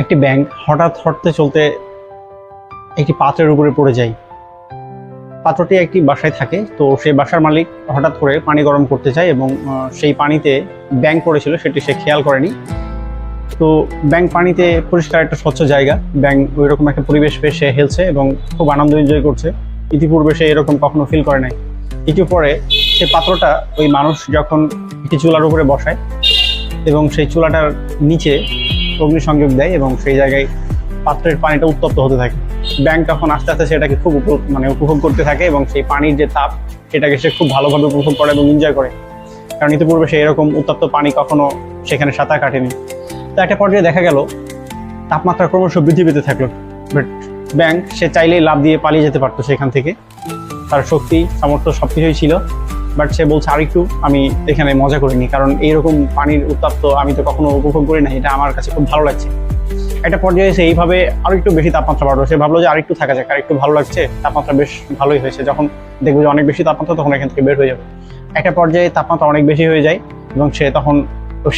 একটি ব্যাঙ হঠাৎ হটতে চলতে একটি পাত্রের উপরে পড়ে যায়। পাত্রটি একটি বাসায় থাকে, তো সেই বাসার মালিক হঠাৎ করে পানি গরম করতে চায় এবং সেই পানিতে ব্যাঙ পড়েছিল, সেটি সে খেয়াল করেনি। তো ব্যাঙ পানিতে পরিষ্কার একটা স্বচ্ছ জায়গা ব্যাঙ ওই রকম একটা পরিবেশ পেয়ে সে হেলছে এবং খুব আনন্দ এনজয় করছে। ইতিপূর্বে সে এরকম কখনো ফিল করে নাই। একটু পরে সেই পাত্রটা ওই মানুষ যখন একটি চুলার উপরে বসায় এবং সেই চুলাটার নিচে অগ্নিসংযোগ দেয় এবং সেই জায়গায় পাত্রের পানিটা উত্তপ্ত হতে থাকে। ব্যাংক তখন আস্তে আস্তে সেটাকে খুব মানে উপভোগ করতে থাকে এবং সেই পানির যে তাপ, সেটাকে সে খুব ভালোভাবে উপভোগ করে এবং এনজয় করে। কারণ ইতিপূর্বে সে এরকম উত্তপ্ত পানি কখনো সেখানে সাঁতার কাটেনি। তো একটা পর্যায়ে দেখা গেল, তাপমাত্রা ক্রমশ বৃদ্ধি পেতে থাকল। বাট ব্যাংক সে চাইলেই লাভ দিয়ে পালিয়ে যেতে পারতো সেখান থেকে। তার শক্তি, সামর্থ্য সব কিছুই ছিল। বাট সে বলছে আরেকটু, আমি এখানে মজা করিনি, কারণ এইরকম পানির উত্তাপ তো আমি তো কখনো উপভোগ করি না, এটা আমার কাছে খুব ভালো লাগছে। একটা পর্যায়ে এসে এইভাবে আরও একটু বেশি তাপমাত্রা বাড়লো, সে ভাবলো যে আরেকটু থাকা যাক, আরেকটু ভালো লাগছে, তাপমাত্রা বেশ ভালোই হয়েছে, যখন দেখবে যে অনেক বেশি তাপমাত্রা, তখন এখান থেকে বের হয়ে যাবে। একটা পর্যায়ে তাপমাত্রা অনেক বেশি হয়ে যায়, এবং সে তখন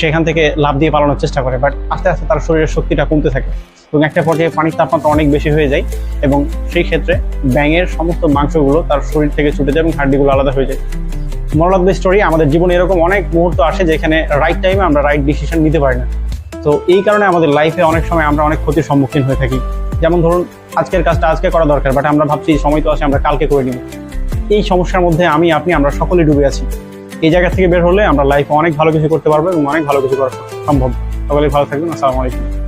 সেখান থেকে লাভ দিয়ে পালানোর চেষ্টা করে, বাট আস্তে আস্তে তার শরীরের শক্তিটা কমতে থাকে। এবং একটা পর্যায়ে পানির তাপমাত্রা অনেক বেশি হয়ে যায়, এবং সেই ক্ষেত্রে ব্যাঙের সমস্ত মাংসগুলো তার শরীর থেকে ছুটে যায়, এবং হাড্ডিগুলো আলাদা হয়ে যায়। অফ দ্য স্টোরি আমাদের জীবনে এরকম অনেক মুহূর্ত আসে যেখানে রাইট টাইমে আমরা রাইট ডিসিশন নিতে পারি না। তো এই কারণে আমাদের লাইফে অনেক সময় আমরা অনেক ক্ষতির সম্মুখীন হয়ে থাকি। যেমন ধরুন, আজকের কাজটা আজকে করা দরকার বাট আমরা ভাবছি সময় তো আছে, আমরা কালকে করে নিব। এই সমস্যার মধ্যে আমি, আপনি, আমরা সকলে ডুবে আছি। এই জায়গা থেকে বের হলে আমরা লাইফে অনেক ভালো কিছু করতে পারব এবং অনেক ভালো কিছু করা সম্ভব। সকলে ভালো থাকবেন, আসসালামু আলাইকুম।